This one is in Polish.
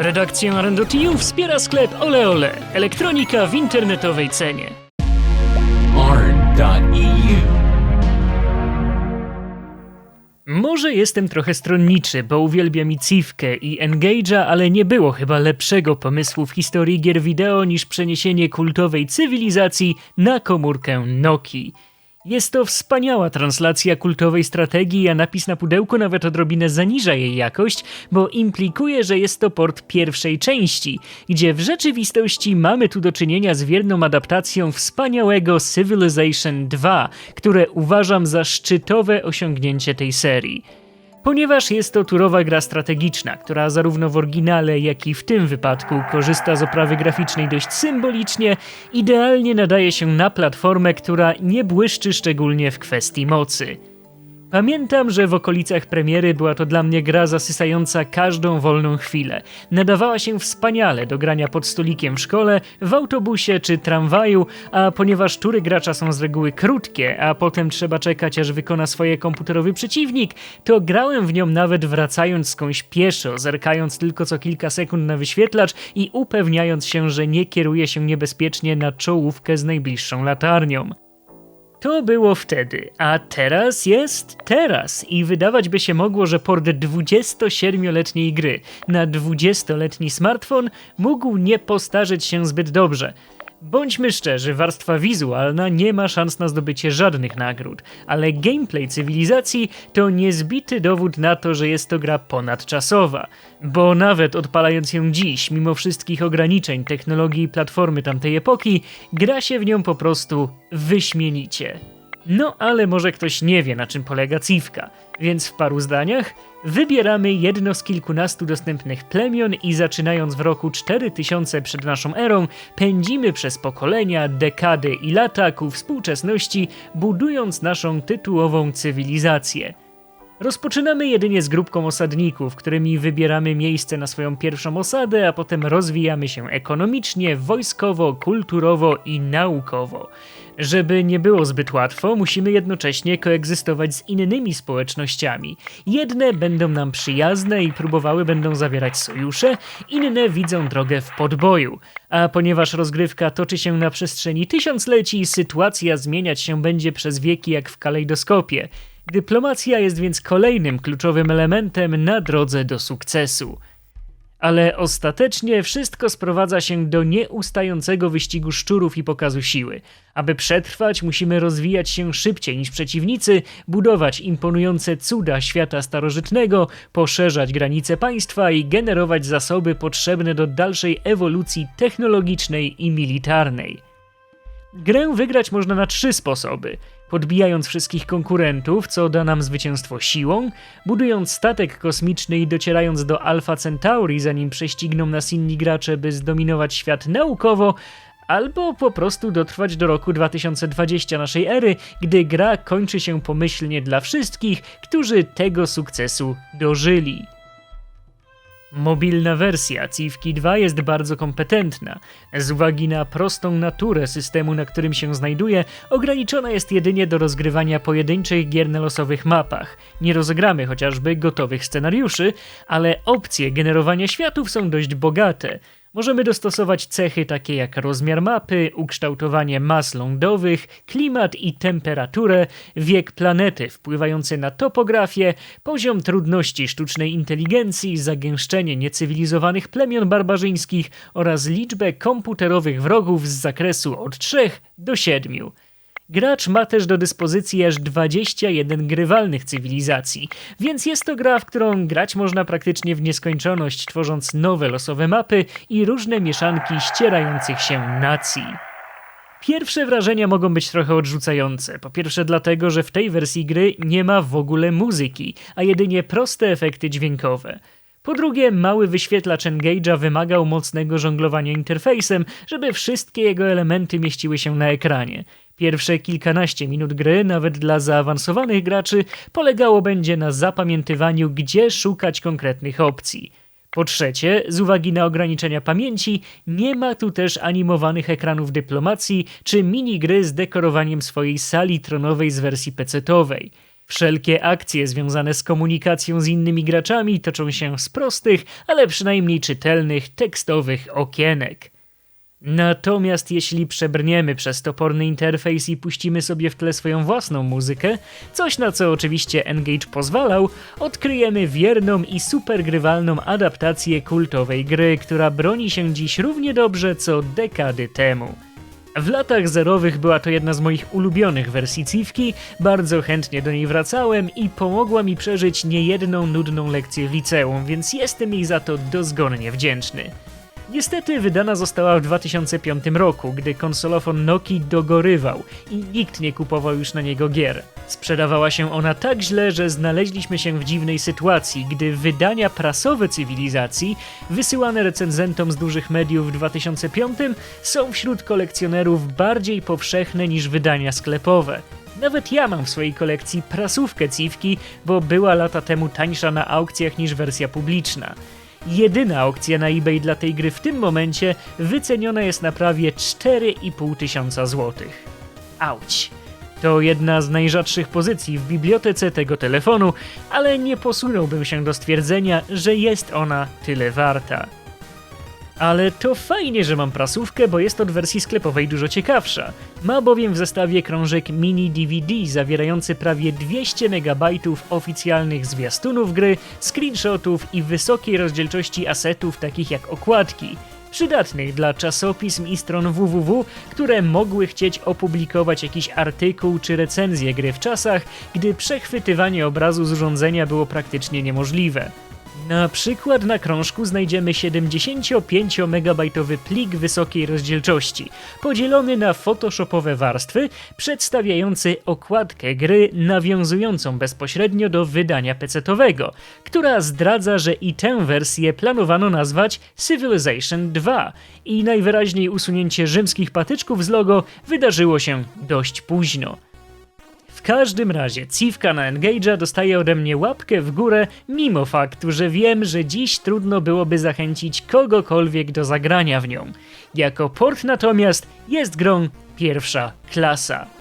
Redakcję Arendotiu wspiera sklep Ole Ole. Elektronika w internetowej cenie. arn.eu. Może jestem trochę stronniczy, bo uwielbiam i Civkę i Engage'a, ale nie było chyba lepszego pomysłu w historii gier wideo niż przeniesienie kultowej cywilizacji na komórkę Nokii. Jest to wspaniała translacja kultowej strategii, a napis na pudełku nawet odrobinę zaniża jej jakość, bo implikuje, że jest to port pierwszej części, gdzie w rzeczywistości mamy tu do czynienia z wierną adaptacją wspaniałego Civilization 2, które uważam za szczytowe osiągnięcie tej serii. Ponieważ jest to turowa gra strategiczna, która zarówno w oryginale, jak i w tym wypadku korzysta z oprawy graficznej dość symbolicznie, idealnie nadaje się na platformę, która nie błyszczy szczególnie w kwestii mocy. Pamiętam, że w okolicach premiery była to dla mnie gra zasysająca każdą wolną chwilę. Nadawała się wspaniale do grania pod stolikiem w szkole, w autobusie czy tramwaju, a ponieważ tury gracza są z reguły krótkie, a potem trzeba czekać aż wykona swoje komputerowy przeciwnik, to grałem w nią nawet wracając skądś pieszo, zerkając tylko co kilka sekund na wyświetlacz i upewniając się, że nie kieruje się niebezpiecznie na czołówkę z najbliższą latarnią. To było wtedy, a teraz jest teraz i wydawać by się mogło, że port 27-letniej gry na 20-letni smartfon mógł nie postarzeć się zbyt dobrze. Bądźmy szczerzy, warstwa wizualna nie ma szans na zdobycie żadnych nagród, ale gameplay cywilizacji to niezbity dowód na to, że jest to gra ponadczasowa. Bo nawet odpalając ją dziś, mimo wszystkich ograniczeń technologii i platformy tamtej epoki, gra się w nią po prostu wyśmienicie. No ale może ktoś nie wie na czym polega Civka, więc w paru zdaniach wybieramy jedno z kilkunastu dostępnych plemion i zaczynając w roku 4000 przed naszą erą pędzimy przez pokolenia, dekady i lata ku współczesności, budując naszą tytułową cywilizację. Rozpoczynamy jedynie z grupką osadników, którymi wybieramy miejsce na swoją pierwszą osadę, a potem rozwijamy się ekonomicznie, wojskowo, kulturowo i naukowo. Żeby nie było zbyt łatwo, musimy jednocześnie koegzystować z innymi społecznościami. Jedne będą nam przyjazne i próbowały będą zawierać sojusze, inne widzą drogę w podboju. A ponieważ rozgrywka toczy się na przestrzeni tysiącleci, sytuacja zmieniać się będzie przez wieki jak w kalejdoskopie. Dyplomacja jest więc kolejnym kluczowym elementem na drodze do sukcesu. Ale ostatecznie wszystko sprowadza się do nieustającego wyścigu szczurów i pokazu siły. Aby przetrwać, musimy rozwijać się szybciej niż przeciwnicy, budować imponujące cuda świata starożytnego, poszerzać granice państwa i generować zasoby potrzebne do dalszej ewolucji technologicznej i militarnej. Grę wygrać można na trzy sposoby. Podbijając wszystkich konkurentów, co da nam zwycięstwo siłą, budując statek kosmiczny i docierając do Alpha Centauri, zanim prześcigną nas inni gracze, by zdominować świat naukowo, albo po prostu dotrwać do roku 2020 naszej ery, gdy gra kończy się pomyślnie dla wszystkich, którzy tego sukcesu dożyli. Mobilna wersja Civki 2 jest bardzo kompetentna. Z uwagi na prostą naturę systemu, na którym się znajduje, ograniczona jest jedynie do rozgrywania pojedynczych gier na losowych mapach. Nie rozegramy chociażby gotowych scenariuszy, ale opcje generowania światów są dość bogate. Możemy dostosować cechy takie jak rozmiar mapy, ukształtowanie mas lądowych, klimat i temperaturę, wiek planety wpływający na topografię, poziom trudności sztucznej inteligencji, zagęszczenie niecywilizowanych plemion barbarzyńskich oraz liczbę komputerowych wrogów z zakresu od 3 do 7. Gracz ma też do dyspozycji aż 21 grywalnych cywilizacji, więc jest to gra, w którą grać można praktycznie w nieskończoność, tworząc nowe losowe mapy i różne mieszanki ścierających się nacji. Pierwsze wrażenia mogą być trochę odrzucające. Po pierwsze dlatego, że w tej wersji gry nie ma w ogóle muzyki, a jedynie proste efekty dźwiękowe. Po drugie, mały wyświetlacz Engage'a wymagał mocnego żonglowania interfejsem, żeby wszystkie jego elementy mieściły się na ekranie. Pierwsze kilkanaście minut gry, nawet dla zaawansowanych graczy, polegało będzie na zapamiętywaniu, gdzie szukać konkretnych opcji. Po trzecie, z uwagi na ograniczenia pamięci, nie ma tu też animowanych ekranów dyplomacji czy minigry z dekorowaniem swojej sali tronowej z wersji PC-owej. Wszelkie akcje związane z komunikacją z innymi graczami toczą się z prostych, ale przynajmniej czytelnych, tekstowych okienek. Natomiast jeśli przebrniemy przez toporny interfejs i puścimy sobie w tle swoją własną muzykę, coś na co oczywiście Engage pozwalał, odkryjemy wierną i super grywalną adaptację kultowej gry, która broni się dziś równie dobrze co dekady temu. W latach zerowych była to jedna z moich ulubionych wersji Civki, bardzo chętnie do niej wracałem i pomogła mi przeżyć niejedną nudną lekcję w liceum, więc jestem jej za to dozgonnie wdzięczny. Niestety wydana została w 2005 roku, gdy konsolofon Noki dogorywał i nikt nie kupował już na niego gier. Sprzedawała się ona tak źle, że znaleźliśmy się w dziwnej sytuacji, gdy wydania prasowe cywilizacji, wysyłane recenzentom z dużych mediów w 2005, są wśród kolekcjonerów bardziej powszechne niż wydania sklepowe. Nawet ja mam w swojej kolekcji prasówkę Civki, bo była lata temu tańsza na aukcjach niż wersja publiczna. Jedyna aukcja na eBay dla tej gry w tym momencie wyceniona jest na prawie 4,5 tysiąca złotych. Auć. To jedna z najrzadszych pozycji w bibliotece tego telefonu, ale nie posunąłbym się do stwierdzenia, że jest ona tyle warta. Ale to fajnie, że mam prasówkę, bo jest od wersji sklepowej dużo ciekawsza. Ma bowiem w zestawie krążek mini DVD zawierający prawie 200 MB oficjalnych zwiastunów gry, screenshotów i wysokiej rozdzielczości asetów takich jak okładki. Przydatnych dla czasopism i stron www, które mogły chcieć opublikować jakiś artykuł czy recenzję gry w czasach, gdy przechwytywanie obrazu z urządzenia było praktycznie niemożliwe. Na przykład na krążku znajdziemy 75-megabajtowy plik wysokiej rozdzielczości, podzielony na photoshopowe warstwy, przedstawiający okładkę gry nawiązującą bezpośrednio do wydania PC-owego, która zdradza, że i tę wersję planowano nazwać Civilization 2 i najwyraźniej usunięcie rzymskich patyczków z logo wydarzyło się dość późno. W każdym razie Civka na Engage'a dostaje ode mnie łapkę w górę, mimo faktu, że wiem, że dziś trudno byłoby zachęcić kogokolwiek do zagrania w nią. Jako port natomiast jest grą pierwsza klasa.